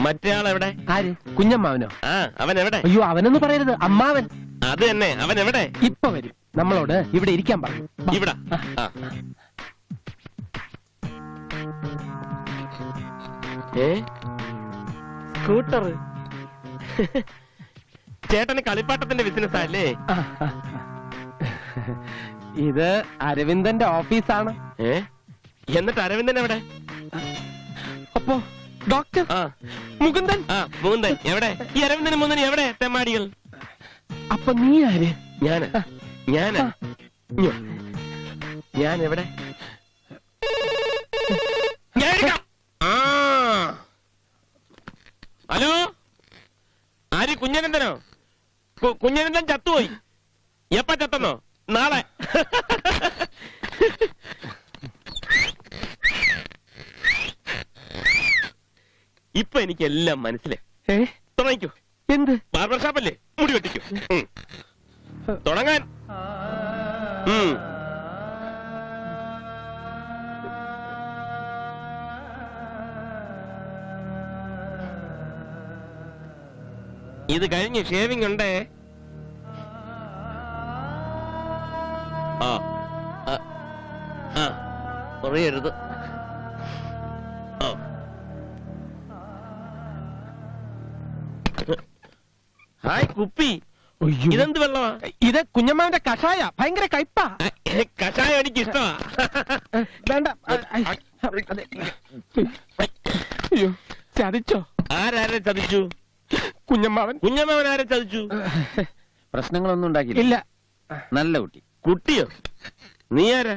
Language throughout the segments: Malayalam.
മറ്റേ ആൾ എവിടെ ആര്? കുഞ്ഞമ്മാവനോ? ആ അവൻ എവിടെ അയ്യോ അവനൊന്നും പറയരുത്. അമ്മാവൻ. അത് തന്നെ അവൻ എവിടെ ഇപ്പൊ വരും. നമ്മളോട് ഇവിടെ ഇരിക്കാൻ പറഞ്ഞു. ഇവിടെ. ഏ? സ്കൂട്ടർ. ചേട്ടന് കളിപ്പാട്ടത്തിന്റെ ബിസിനസ് അല്ലേ. ഇത് അരവിന്ദന്റെ ഓഫീസാണ്. ഏ? എന്നിട്ട് അരവിന്ദൻ എവിടെ? അപ്പോ ഡോക്ടർ ആ. മുകുന്ദൻ? ആ എവിടെ? ഈ അരവിന്ദന് മൂന്നൻ എവിടെ തെമ്മാടികൾ? അപ്പൊ നീ ആര്? ഞാൻ. ഞാൻ. ഞാൻ എവിടെ ഞാൻ എടുക്കാം. ആ. ഹലോ? ആര് കുഞ്ഞനന്ദനോ? കു- കുഞ്ഞനന്ദൻ ചത്തുപോയി. എപ്പ ചത്തെന്നോ? നാളെ. ഇപ്പൊ എനിക്ക് എല്ലാം മനസ്സിലായി തുടങ്ങിക്കോ. എന്ത്? ബാർബർ ഷാപ്പല്ലേ? മുടി വെട്ടിക്കോ. തുടങ്ങാൻ. ഇത് കഴിഞ്ഞ് ഷേവിംഗ് ഉണ്ടേ? ആ. ആ, ആ. പറയരുത് ഹായ്. കുപ്പി. ഇതെന്ത് വെള്ളമാ? ഇത് കുഞ്ഞമ്മാവിന്റെ കഷായ. ഭയങ്കര കയ്പാ. കഷായം എനിക്ക് ഇഷ്ടമാ വേണ്ട അതെ. അയ്യോ ചതിച്ചോ. ആരാരെ ചതിച്ചു? കുഞ്ഞമ്മാവൻ. കുഞ്ഞമ്മവൻ ആരെ ചതിച്ചു? പ്രശ്നങ്ങളൊന്നും ഉണ്ടാക്കിയില്ല. ഇല്ല. നല്ല കുട്ടി. കുട്ടിയോ? നീ ആരാ?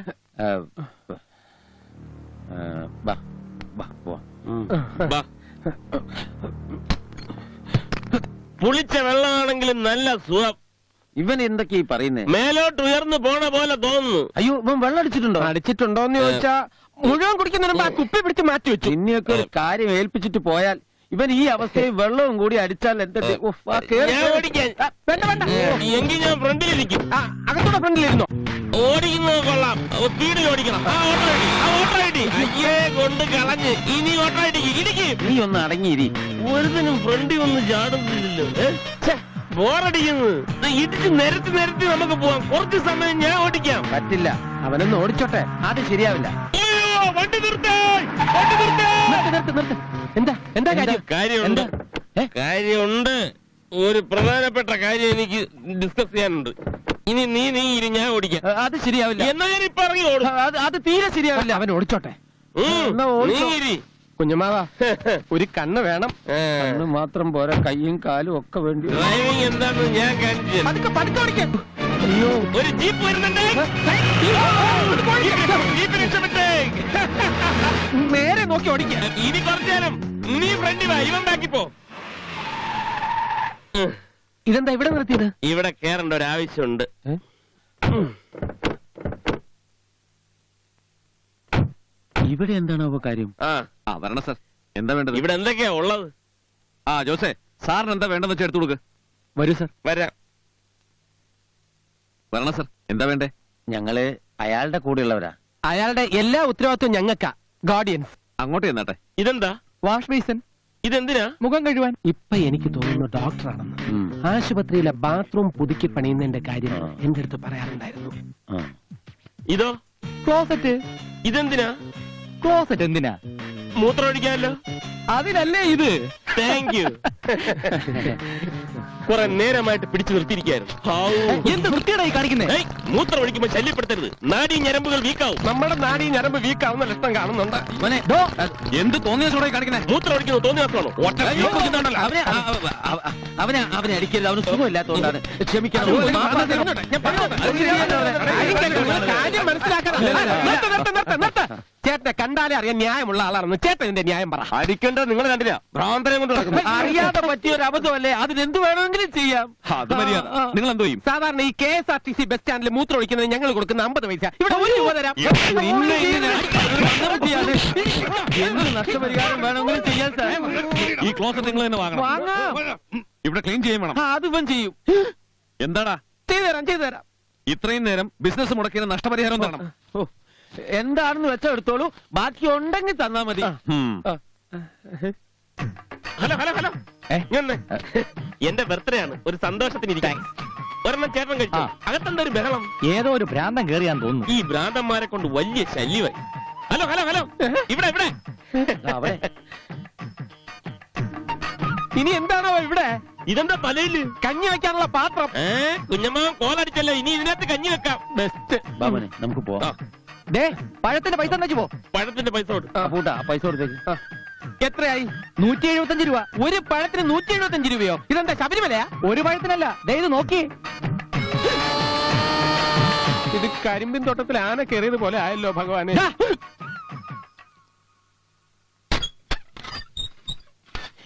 ബാ ബാ പോവാ. ബാ. പുളിച്ച വെള്ളമാണെങ്കിലും നല്ല സുഖം. ഇവൻ എന്തൊക്കെ ഈ പറയുന്നേ? മേലോട്ട് ഉയർന്നു പോണ പോലെ തോന്നുന്നു. അയ്യോ ഇവൻ വെള്ളം അടിച്ചിട്ടുണ്ടോ? അടിച്ചിട്ടുണ്ടോന്ന് ചോദിച്ചാ മുഴുവൻ കുടിക്കുന്ന മുമ്പ് ആ കുപ്പി പിടിച്ച് മാറ്റി വെച്ചു. നിന്നെയൊക്കെ ഒരു കാര്യം ഏൽപ്പിച്ചിട്ട് പോയാൽ ഇവൻ ഈ അവസ്ഥയിൽ വെള്ളവും കൂടി അടിച്ചാൽ കേറി ഞാൻ ഓടിക്കാൻ ആ, വേണ്ട വേണ്ട. എങ്കിൽ ഞാൻ ഫ്രണ്ടിലിരിക്കും ആ, അകത്തോടെ ഫ്രണ്ടിലിരുന്നോ? ഓടിക്കുന്നത് കൊള്ളാം. സ്പീഡിൽ ഓടിക്കണം. അയ്യേ കൊണ്ട് കളഞ്ഞ്. ഇനി ഇടിക്ക് നീ ഒന്ന് അടങ്ങിയിരി. ഒരുതിനും ഫ്രണ്ടിൽ ഒന്നും ചാടുന്നില്ലല്ലോ. ഏ? ഛെ, ബോറടിക്കുന്നത് ഇത് ഇടിച്ച് നിരത്തി നിരത്തി നമുക്ക് പോവാം. കുറച്ച് സമയം ഞാൻ ഓടിക്കാം. പറ്റില്ല. അവനൊന്ന് ഓടിച്ചോട്ടെ. അത് ശരിയാവില്ല. വണ്ടി നിർത്തേ. വണ്ടി നിർത്തേ. നിർത്ത് നിർത്ത് നിർത്ത്. എന്താ? എന്താ കാര്യം? കാര്യമുണ്ട്? എന്താ? ഏ? കാര്യമുണ്ട്. ഒരു പ്രധാനപ്പെട്ട കാര്യം എനിക്ക് ഡിസ്കസ് ചെയ്യാനുണ്ട്. ഇനി നീ നീ ഇരി ഞാൻ ഓടിക്കാം. അത് ശരിയാവില്ല. എന്നാ ഞാൻ ഇപ്പൊ ഇറങ്ങി ഓടും. അത് അത് തീരെ ശരിയാവില്ല. അവൻ ഓടിച്ചോട്ടെ. ഉം, എന്നാ നീ ഓടിച്ചോ. ഇരി. കുഞ്ഞമ്മാവ ഒരു കണ്ണ് വേണം. ഏ, കണ്ണ് മാത്രം പോരാ കൈയും കാലും ഒക്കെ വേണ്ടി. ഡ്രൈവിംഗ് എന്താണെന്ന് ഞാൻ കാണിച്ചു തരാം. പതുക്കെ പതുക്കെ ഓടിക്കാം. അയ്യോ. ഒരു ജീപ്പ് വരുന്നുണ്ട്. ജീപ്പ് രക്ഷപ്പെട്ടേ നേരെ നോക്കി ഓടിക്കാം ഇനി കുറച്ചേരം നീ ഫ്രണ്ടി വാ ഇവൻ ബാക്കിപ്പോ ഇതെന്താ ഇവിടെ നിർത്തിയത്? ഇവിടെ കേറേണ്ട ഒരു ആവശ്യമുണ്ട്? ഇവിടെ എന്താണ് കാര്യം? ആ. ആ വരണം സാർ. എന്താ വേണ്ടത്? ഇവിടെ എന്തൊക്കെയാ ഉള്ളത്? ആ ജോസേ സാറിന് എന്താ വേണ്ടെന്ന് വെച്ചാൽ എടുത്തു കൊടുക്ക്. വരൂ സർ. വരാം. വരണം സർ എന്താ വേണ്ടേ? ഞങ്ങൾ അയാളുടെ കൂടെയുള്ളവരാ. അയാളുടെ എല്ലാ ഉത്തരവാദിത്വം ഞങ്ങൾക്കാ ഗാർഡിയൻസ് അങ്ങോട്ട് ചെന്നാട്ടെ. ഇതെന്താ? വാഷ് ബേസൻ ഇതെന്തിനാ? മുഖം കഴുവാൻ ഇപ്പൊ എനിക്ക് തോന്നുന്നു ഡോക്ടറാണെന്ന്. ഉം. ആശുപത്രിയിലെ ബാത്റൂം പുതുക്കി പണിയുന്നതിന്റെ കാര്യം. എന്റെ അടുത്ത് പറയാറുണ്ടായിരുന്നു. ആ. ഇതോ? ക്ലോസറ്റ് ഇതെന്തിനാ? ക്ലോസറ്റ് എന്തിനാ? മൂത്രം ഒഴിക്കാമല്ലോ. അതിനല്ലേ ഇത്? താങ്ക് യു കുറെ നേരമായിട്ട് പിടിച്ചു നിർത്തിയിരിക്കായിരുന്നു ഹാവൂ. എന്ത് വൃത്തിയുടെ കാണിക്കുന്നേ? ഏയ്, മൂത്രം ഒഴിക്കുമ്പോ ശല്യപ്പെടുത്തരുത്. നാടി ഞരമ്പുകൾ വീക്കാവും. നമ്മുടെ നാടി ഞരമ്പ് വീക്കാവുന്ന ലക്ഷണം കാണുന്നുണ്ട്. എന്ത് തോന്നിയ സോടെ കാണിക്കണേ മൂത്രം ഒഴിക്കുന്നു അയ്യോ, അവനെ അവനെ അവനെ അടിക്കരുത്. അവന് സുഖമില്ലാത്തതുകൊണ്ടാണ്. ക്ഷമിക്കണം. മനസ്സിലാക്കണം. ഇല്ല, ഇല്ല, ഇല്ല. നിർത്ത്, നിർത്ത്, നിർത്ത്, നിർത്ത്. ചേട്ടനെ കണ്ടാലേ അറിയാൻ ന്യായമുള്ള ആളാണെന്ന് ചേട്ടൻ എന്റെ ന്യായം പറ അടിക്കേണ്ടത് നിങ്ങൾ കണ്ടില്ല ഭ്രാന്തനെ കൊണ്ട് നടക്കുന്നു അറിയാതെ പറ്റിയ ഒരു അബദ്ധമല്ലേ അതിനെന്ത് വേണമെങ്കിലും ചെയ്യാം അത് മര്യാദ. നിങ്ങൾ എന്തോ ചെയ്യും സാധാരണ ഈ K S R T C bus സ്റ്റാൻഡിൽ മൂത്രം ഒഴിക്കുന്നത് ഞങ്ങൾ കൊടുക്കുന്ന അമ്പത് പൈസ ഇവിടെ ഒരു രൂപ തരാം നിന്നെ ഇങ്ങനെ ചെയ്യാതെ എന്ത് നഷ്ടപരിഹാരം വേണമെങ്കിലും ചെയ്യാൻ സാർ ഈ ക്ലോസറ്റ് നിങ്ങൾ തന്നെ വാങ്ങണം വാങ്ങാം ഇവിടെ ക്ലീൻ ചെയ്യാൻ വേണം ആ, അത് ഇവൻ ചെയ്യും എന്താടാ ചെയ്തുതരാം ചെയ്തുതരാം ചെയ്തു തരാം ഇത്രയും നേരം ബിസിനസ് മുടക്കിയ നഷ്ടപരിഹാരം തരണം ഓ എന്താണെന്ന് വെച്ചാ എടുത്തോളൂ ബാക്കി ഉണ്ടെങ്കിൽ തന്നാ മതി ഹലോ ഹലോ ഹലോ. ഏ? എന്റെ ബർത്ത്ഡേ ആണ് ഒരു സന്തോഷത്തിന് ഇരിക്കാൻ ഒരെണ്ണം ചേട്ടൻ കഴിച്ചു? ആ. അകത്തെന്താ ഒരു ബഹളം? ഏതോ ഒരു ഭ്രാന്തം കേറിയാൻ തോന്നുന്നു. ഈ ഭ്രാന്തന്മാരെ കൊണ്ട് വലിയ ശല്യമായി. Hello hello hello. ഇവിടെ ഇവിടെ. അവിടെ. ഇനി എന്താണോ ഇവിടെ? ഇതെന്താ തലയിൽ? കഞ്ഞി വെക്കാനുള്ള പാത്രം. ഏ? കുഞ്ഞമ്മ കോലടിച്ചല്ലോ ഇനി ഇതിനകത്ത് കഞ്ഞി വെക്കാം. ബെസ്റ്റ് ബാബനെ നമുക്ക് ആ, പോവാം ദേ പഴത്തിന്റെ പൈസ തന്നേച്ചു പോ. പഴത്തിന്റെ പൈസ കൊടു. ആ, പൂട്ടാ പൈസ കൊടുത്തേക്ക്. എത്രയായി? നൂറ്റി എഴുപത്തഞ്ച് രൂപ. ഒരു പഴത്തിന് നൂറ്റി എഴുപത്തഞ്ച് രൂപയോ? ഇതെന്താ ശബരിമലയാ? ഒരു പഴത്തിനല്ല. ദേ ഇത് നോക്കി. ഇത് കരിമ്പിൻ തോട്ടത്തിൽ ആന കയറിയത് പോലെ ആയല്ലോ ഭഗവാനെ.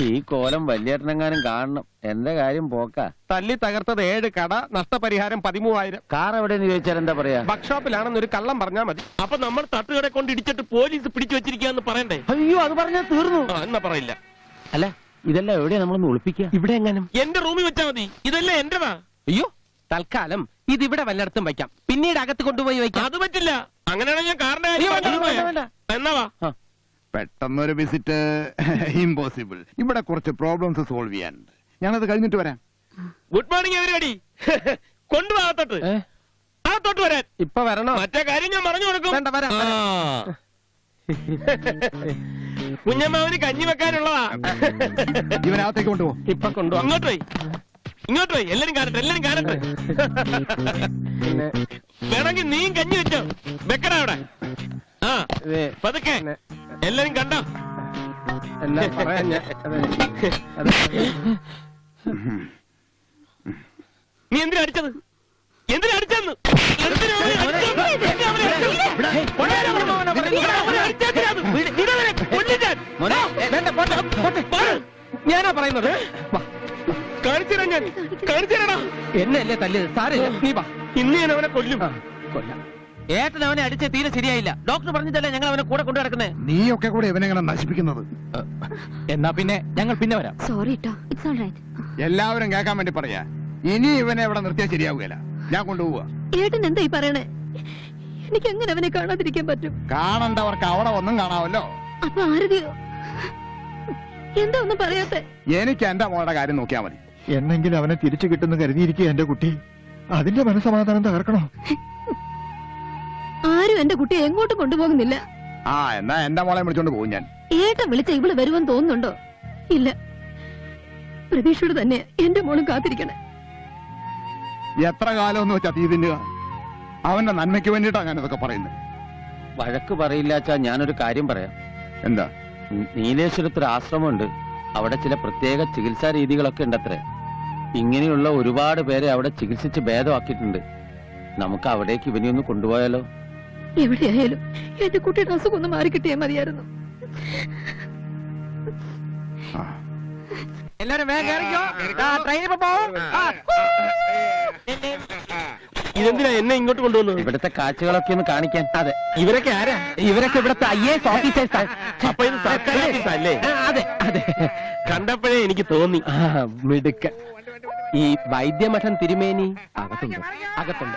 ഈ കോലം വലിയേട്ടനെങ്ങാനും കാണണം. എന്റെ കാര്യം പോക്ക. തല്ലി തകർത്തത് ഏഴ് കട നഷ്ടപരിഹാരം പതിമൂവായിരം. കാർ എവിടെയെന്ന് ചോദിച്ചാൽ എന്താ പറയാ? വർക്ക്ഷോപ്പിലാണെന്നൊരു കള്ളം പറഞ്ഞാ മതി. അപ്പൊ നമ്മൾ തട്ടുകട കൊണ്ട് ഇടിച്ചിട്ട് പോലീസ് പിടിച്ചു വെച്ചിരിക്കാന്ന് പറയണ്ടേ? അയ്യോ അത് പറഞ്ഞാൽ തീർന്നു. എന്നാ പറയില്ല. അല്ല ഇതെല്ലാം എവിടെയാ നമ്മളൊന്ന് ഒളിപ്പിക്കുക? ഇവിടെ എങ്ങാനും? എന്റെ റൂമിൽ വെച്ചാ മതി. ഇതെല്ലാം എന്റെതാ. അയ്യോ തൽക്കാലം ഇത് ഇവിടെ വല്ലയിടത്തും വയ്ക്കാം. പിന്നീട് അകത്ത് കൊണ്ടുപോയി വയ്ക്കാം. അത് പറ്റില്ല. അങ്ങനെയാണെങ്കിൽ ഞാൻ കാറിന്റെ. എന്നാ വാ. പെട്ടെന്നൊരു വിസിറ്റ് ഇമ്പോസിബിൾ ഇവിടെ കുറച്ച് പ്രോബ്ലംസ് സോൾവ് ചെയ്യാനുണ്ട് ഞാനത് കഴിഞ്ഞിട്ട് വരാം. ഗുഡ് മോർണിംഗ് എവരിബഡി കൊണ്ടുപോകത്തോട്ട് അകത്തോട്ട്. വരാൻ. ഇപ്പൊ വരണോ? മറ്റേ കാര്യം ഞാൻ പറഞ്ഞു കൊടുക്കും. വേണ്ട, വരാം, വരാം. കഞ്ഞി വെക്കാനുള്ളതാ. ഇവനകത്തേക്ക് കൊണ്ടുപോകും ഇപ്പൊ കൊണ്ടുപോകും അങ്ങോട്ട് പോയി. ഇങ്ങോട്ട് പോയി. എല്ലാരും കാണട്ടെ എല്ലാരും കാണട്ടെ. വേണമെങ്കിൽ നീയും കഞ്ഞി വെച്ചോ. വെക്കടാ അവിടെ. ആ. പതുക്കെ. എല്ലാരും കണ്ടോ എല്ലാം പറയാൻ ഞാൻ അതെ. അതെ. നീ എന്തിനാ അടിച്ചത് എന്തിനാ അടിച്ചെന്ന് എന്തിനാ അവനെ അടിച്ചത്? എന്തിനാ അവനെ അടിച്ചത്? കൊണ്ടുവരാൻ പറഞ്ഞു അവനെ പറയുന്നു. ഇവിടെ അവനെ അടിച്ചേത്തിനാണ്. വിട- വിടവനെ, കൊല്ലും ഞാൻ. മോനെ, വേണ്ട പോട്ടെ പോട്ടെ വാ. ഞാനാ പറയുന്നത് വാ. കാണിച്ചു തരാം ഞാൻ കാണിച്ചു തരാടാ എന്നെ അല്ലേ തല്ലിയത് സാരമില്ല നീ വാ ഇന്ന് ഞാൻ അവനെ കൊല്ലും ആ, കൊല്ലാം ഏട്ടൻ അവനെ അടിച്ച് തീരെ ശരിയായില്ല. ഡോക്ടർ പറഞ്ഞിട്ടല്ലേ ഞങ്ങൾ അവനെ കൂടെ കൊണ്ടു നീ ഒക്കെ കൂടെ ഇവനെങ്ങനെ നശിപ്പിക്കുന്നത്. എന്നാ പിന്നെ ഞങ്ങൾ പിന്നെ വരാം. സോറി ട്ടോ. ഇറ്റ്സ് ഓൾ റൈറ്റ് എല്ലാവരും കേൾക്കാൻ വേണ്ടി പറയാ. ഇനി ഇവനെ ഇവിടെ നിർത്തിയാ ശരിയാവുകയില്ല. ഞാൻ കൊണ്ടുപോവാ ഏട്ടൻ എന്താ ഈ പറയണേ? എനിക്ക് എങ്ങനെ അവനെ കാണാതിരിക്കാൻ പറ്റും? കാണണ്ടവർക്ക് അവിടെ ഒന്നും കാണാമല്ലോ. അപ്പൊ ആരതിയോ? എന്താ ഒന്നും പറയാത്തെ? എനിക്ക് എന്റെ മോളുടെ കാര്യം നോക്കിയാ മതി. എന്നെങ്കിലും അവനെ തിരിച്ചു കിട്ടുന്നു കരുതിയിരിക്കുക എന്റെ കുട്ടി. അതിന്റെ മനസമാധാനം തകർക്കണോ? ആരും എന്റെ കുട്ടിയെ എങ്ങോട്ടും കൊണ്ടുപോകുന്നില്ല. ആ എന്നാ എന്റെ മോളെ വിളിച്ചോണ്ട് പോകും ഞാൻ. ഏട്ട വിളിച്ച ഇവൾ വരുമെന്ന് തോന്നുന്നുണ്ടോ? ഇല്ല. പ്രതീക്ഷയോട് തന്നെ എന്റെ മോളും കാത്തിരിക്കണേ. എത്ര കാലം എന്ന് വെച്ചാ തീ തിന്നുക അവന്റെ നന്മയ്ക്ക് വേണ്ടിട്ടാണ് അതൊക്കെ പറയുന്നത്. വഴക്ക് പറയില്ലാച്ചാ ഞാനൊരു കാര്യം പറയാം. എന്താ? നീലേശ്വരത്തിൽ ഒരു ആശ്രമമുണ്ട്. അവിടെ ചില പ്രത്യേക ചികിത്സാ രീതികളൊക്കെ ഉണ്ടത്രേ. ഇങ്ങനെയുള്ള ഒരുപാട് പേരെ അവിടെ ചികിത്സിച്ച് ഭേദമാക്കിയിട്ടുണ്ട്. നമുക്ക് അവിടേക്ക് ഇവനെയൊന്ന് കൊണ്ടുപോയാലോ? എവിടെയായാലും എന്റെ കുട്ടിയുടെ അസുഖം ഒന്ന് മാറി കിട്ടിയാൽ മതിയായിരുന്നു. ആ. എല്ലാരും വേഗം കയറിക്കോ ട്രെയിൻ ഇപ്പൊ പോവും ഇതെന്തിനാ എന്നെ ഇങ്ങോട്ട് കൊണ്ടുവന്നത്? ഇവിടുത്തെ കാഴ്ചകളൊക്കെ ഒന്ന് കാണിക്കാൻ. അതെ. ഇവരൊക്കെ ആരാ? ഇവരൊക്കെ ഇവിടുത്തെ ഐ എസ് ഓഫീസേഴ്സ് അപ്പൊ ഇത് സർക്കാർ ഓഫീസല്ലേ അതെ അതെ. കണ്ടപ്പോഴേ എനിക്ക് തോന്നി. മിടുക്ക. മിടുക്കൻ ഈ വൈദ്യമഠം തിരുമേനി. അകത്തുണ്ട്. അകത്തുണ്ട്.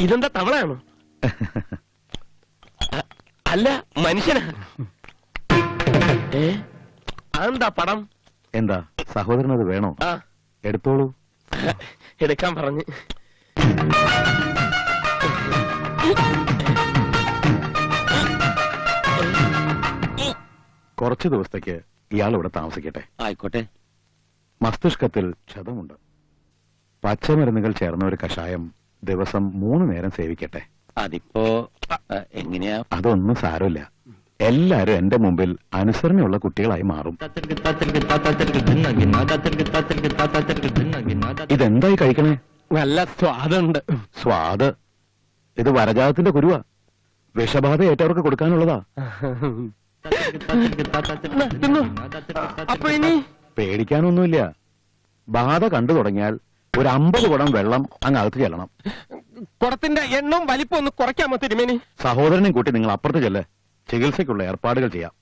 ഇതെന്താ തവളയാണോ? അല്ല മനുഷ്യനാ. ഏ? അതെന്താ പടം? എന്താ സഹോദരൻ അത് വേണോ? ആ. എടുത്തോളൂ. എടുക്കാൻ പറഞ്ഞു. കുറച്ചു ദിവസത്തേക്ക് ഇയാൾ ഇവിടെ താമസിക്കട്ടെ. ആയിക്കോട്ടെ. മസ്തിഷ്കത്തിൽ ക്ഷതമുണ്ട്. പച്ചമരുന്നുകൾ ചേർന്ന ഒരു കഷായം ദിവസം മൂന്ന് നേരം സേവിക്കട്ടെ. അതിപ്പോ എങ്ങനെയാ? അതൊന്നും സാരമില്ല. എല്ലാരും എന്റെ മുമ്പിൽ അനുസരണയുള്ള കുട്ടികളായി മാറും. ഇതെന്തായി കഴിക്കണേ? നല്ല സ്വാദുണ്ട്. സ്വാദ്? ഇത് വരജാതത്തിന്റെ കുരുവാ. വിഷബാധ ഏറ്റവർക്ക് കൊടുക്കാനുള്ളതാ. പേടിക്കാനൊന്നുമില്ല. ബാധ കണ്ടു തുടങ്ങിയാൽ ഒരു അമ്പത് കുടം വെള്ളം അങ്ങ് അകത്ത് ചെല്ലണം. കുടത്തിന്റെ എണ്ണവും വലിപ്പം ഒന്ന് കുറയ്ക്കാമോ തിരുമേനി. സഹോദരനെയും കൂട്ടി നിങ്ങൾ അപ്പുറത്ത് ചെല്ല്. ചികിത്സയ്ക്കുള്ള ഏർപ്പാടുകൾ ചെയ്യാം.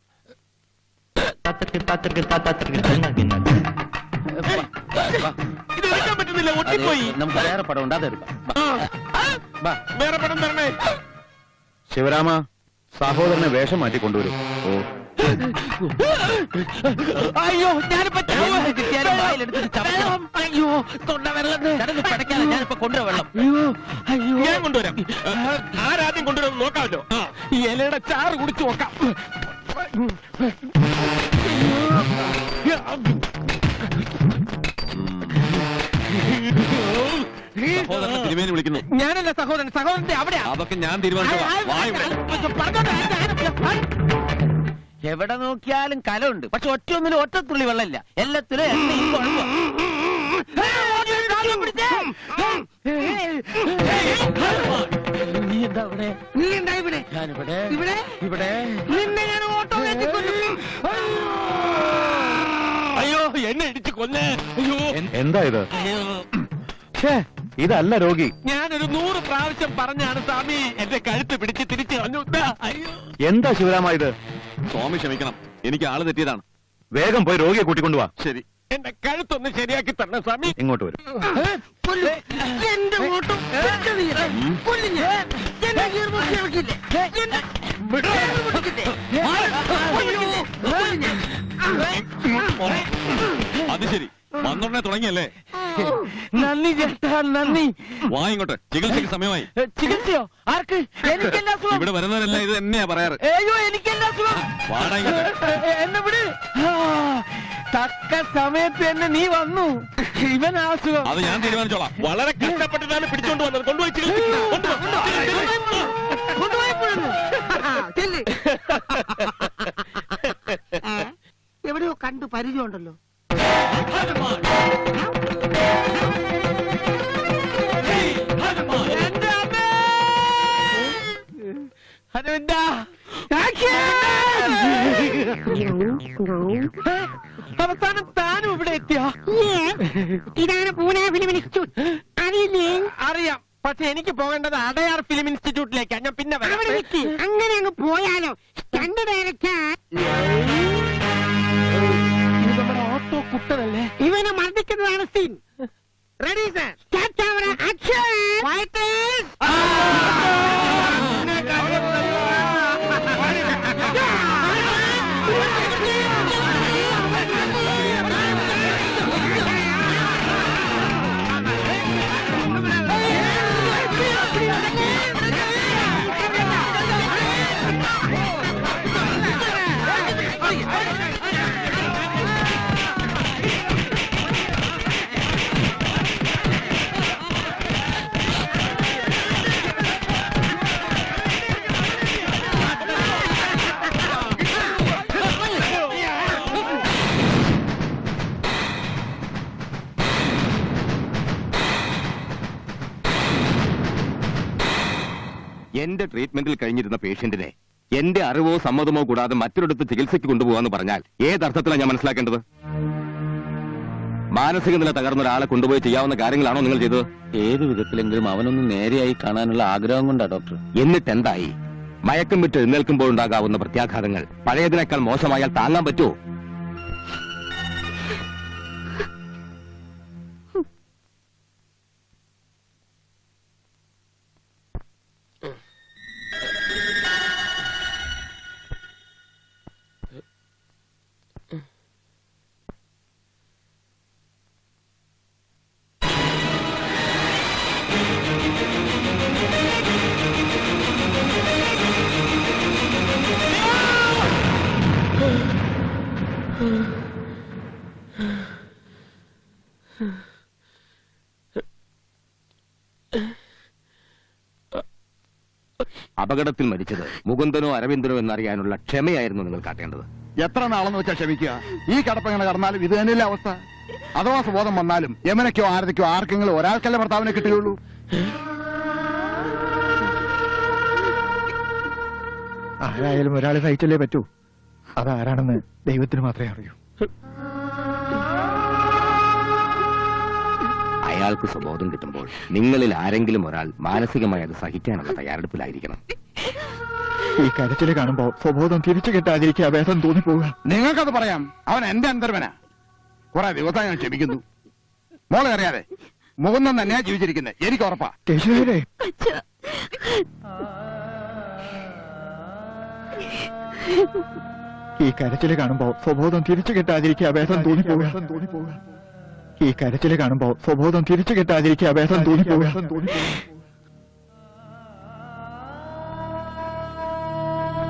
ഇത് എടുക്കാൻ പറ്റുന്നില്ല അത് ഒട്ടിപ്പോയി നമുക്ക് വേറെ പടം ഉണ്ട് അതെടുക്കാം. ആ, ബാ. വേറെ പടം തരണേ. ശിവരാമ സഹോദരനെ വേഷം മാറ്റി കൊണ്ടുവരും. ഓ. അയ്യോ ഞാനിപ്പോ ചാവുക. കിട്ടിയാലും വായിലെടുത്തിട്ട് ചവയ്ക്കണം. വെള്ളം. അയ്യോ തൊണ്ട വെള്ളം കിടന്ന് പിടയ്ക്കാതെ ഞാനിപ്പോ കൊണ്ടുവരാം വെള്ളം. അയ്യോ അയ്യോ. ഞാൻ കൊണ്ടുവരാം. ആരാദ്യം കൊണ്ടുവരും നോക്കാമല്ലോ. ഈ ഇലയുടെ ചാറ് കുടിച്ചു നോക്കാം. തിരുമേനി വിളിക്കുന്നു. ഞാനല്ല സഹോദരൻ. സഹോദരന്റെ അവിടെ അതൊക്കെ ഞാൻ തീരുമാനിച്ചു എവിടെ നോക്കിയാലും കലമുണ്ട്. പക്ഷെ ഒറ്റ ഒന്നിലും ഒറ്റത്തുള്ളി വെള്ളമില്ല. എല്ലാത്തിലും എണ്ണയും. നീ എന്താ ഇവിടെ? നീ എന്താ ഇവിടെ? ഞാനിവിടെ. ഇവിടെ? ഇവിടെ. നിന്നെ ഞാൻ ഓട്ടോ അയ്യോ എന്നെ ഇടിച്ചു കൊല്ലേ അയ്യോ. എന്താ ഇത്? ഛേ, ഇതല്ല രോഗി. ഞാനൊരു നൂറ് പ്രാവശ്യം പറഞ്ഞാണ് സ്വാമി. എന്റെ കഴുത്ത് പിടിച്ച് തിരിച്ചു കളഞ്ഞു. അയ്യോ. എന്താ ശിവരാമ ഇത്? സ്വാമി ക്ഷമിക്കണം. എനിക്ക് ആൾ തെറ്റിയതാണ്. വേഗം പോയി രോഗിയെ കൂട്ടിക്കൊണ്ടുവാ. ശരി. എന്റെ കഴുത്തൊന്ന് ശരിയാക്കി തരണം സ്വാമി. ഇങ്ങോട്ട് വരും. അത് ശരി. പന്ത്രണ്ടേ തുടങ്ങിയല്ലേ? നന്ദി ചേട്ടാ നന്ദി. വാ ഇങ്ങോട്ട്. ചികിത്സയ്ക്ക് സമയമായി. ചികിത്സയോ? ആർക്ക്? സുഖം ഇവിടെ വരുന്നവരെല്ലാം ഇത് തന്നെയാ പറയാറ്. അയ്യോ എനിക്കെല്ലാ സുഖം വാടാ ഇങ്ങോട്ട്. ഏ, ഏ, എന്നെ വിട്. ആ, തക്ക സമയത്ത് തന്നെ നീ വന്നു. ഇവൻ ആസുഖം സുഖം അത് ഞാൻ തീരുമാനിച്ചോളാം. വളരെ കഷ്ടപ്പെട്ടിട്ടാണ് പിടിച്ചോണ്ട് വന്നത്. കൊണ്ടുപോയി ചികിത്സിക്ക്. ചെല്ല്. എവിടെയോ കണ്ടു പരിചയമുണ്ടല്ലോ. അവസാനം താനും ഇവിടെ എത്തിയ ഇതാണ് പൂനെ ഫിലിം ഇൻസ്റ്റിറ്റ്യൂട്ട് അറിയില്ലേ അറിയാം. പക്ഷെ എനിക്ക് പോകേണ്ടത് അടയാർ ഫിലിം ഇൻസ്റ്റിറ്റ്യൂട്ടിലേക്കാണ് ഞാൻ പിന്നെ. അങ്ങനെ അങ്ങ് പോയാലോ. സ്റ്റണ്ട് ഡയറക്ടർ ഓട്ടോ കുട്ടനല്ലേ ഇവനെ മർദ്ദിക്കുന്നതാണ് സീൻ റെഡി സാർ സ്റ്റാർട്ട് ആവണം ആക്ഷൻ എന്റെ ട്രീറ്റ്മെന്റിൽ കഴിഞ്ഞിരുന്ന പേഷ്യന്റിനെ എന്റെ അറിവോ സമ്മതമോ കൂടാതെ മറ്റൊരിടത്ത് ചികിത്സയ്ക്ക് കൊണ്ടുപോകാന്ന് പറഞ്ഞാൽ ഏതർത്ഥത്തിലാണ് ഞാൻ മനസ്സിലാക്കേണ്ടത്? മാനസിക നില തകർന്ന ഒരാളെ കൊണ്ടുപോയി ചെയ്യാവുന്ന കാര്യങ്ങളാണോ നിങ്ങൾ ചെയ്തത്? ഏത് വിധത്തിലെങ്കിലും അവനൊന്ന് നേരെയായി കാണാനുള്ള ആഗ്രഹം കൊണ്ടാ ഡോക്ടർ. എന്നിട്ട് എന്തായി മയക്കം വിട്ട് എഴുന്നേൽക്കുമ്പോൾ ഉണ്ടാകാവുന്ന പ്രത്യാഘാതങ്ങൾ പഴയതിനേക്കാൾ മോശമായാൽ താങ്ങാൻ പറ്റുമോ? അപകടത്തിൽ മരിച്ചത് മുകുന്ദനോ അരവിന്ദനോ എന്നറിയാനുള്ള ക്ഷമയായിരുന്നു നിങ്ങൾ കാട്ടേണ്ടത്. എത്ര നാളെന്ന് വെച്ചാൽ ക്ഷമിക്കുക? ഈ കടപ്പങ്ങനെ കടന്നാലും ഇത് തന്നെയല്ലേ അവസ്ഥ? അഥവാ സുബോധം വന്നാലും യമനയ്ക്കോ ആരതിക്കോ ആർക്കെങ്കിലും ഒരാൾക്കല്ലേ ഭർത്താവിനെ കിട്ടുകയുള്ളൂ ആരായാലും ഒരാളെ സഹിച്ചല്ലേ പറ്റൂ. അതാരാണെന്ന് ദൈവത്തിന് മാത്രമേ അറിയൂ. അയാൾക്ക് സ്വബോധം കിട്ടുമ്പോൾ നിങ്ങളിൽ ആരെങ്കിലും ഒരാൾ മാനസികമായി അത് സഹിക്കാനുള്ള തയ്യാറെടുപ്പിലായിരിക്കണം. ഈ കരച്ചിൽ കാണുമ്പോ സ്വബോധം തിരിച്ചു കിട്ടാതിരിക്കുക വേദം തോന്നിപ്പോവുക. നിങ്ങൾക്കത് പറയാം. അവൻ എന്റെ അന്തർവനാ. കുറെ ദിവസം ഞാൻ ക്ഷമിക്കുന്നു. മോളെ അറിയാതെ. മുകുന്ദൻ തന്നെയാ ജീവിച്ചിരിക്കുന്നത് എനിക്ക് ഉറപ്പാ. കേശവരെ. ഈ കരച്ചിൽ കാണുമ്പോ സ്വബോധം തിരിച്ചു കിട്ടാതിരിക്കുക വേദം തോന്നിപ്പോവുക. ഈ കരച്ചിൽ കാണുമ്പോ സ്വബോധം തിരിച്ചു കിട്ടാതിരിക്കുക വേദം തോന്നിപ്പോവുക. ഡോക്ടർ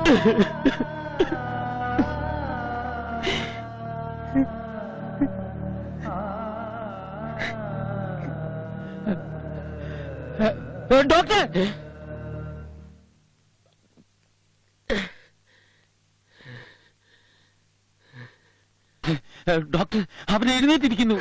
ഡോക്ടർ അവനെ എഴുന്നേറ്റിരിക്കുന്നു.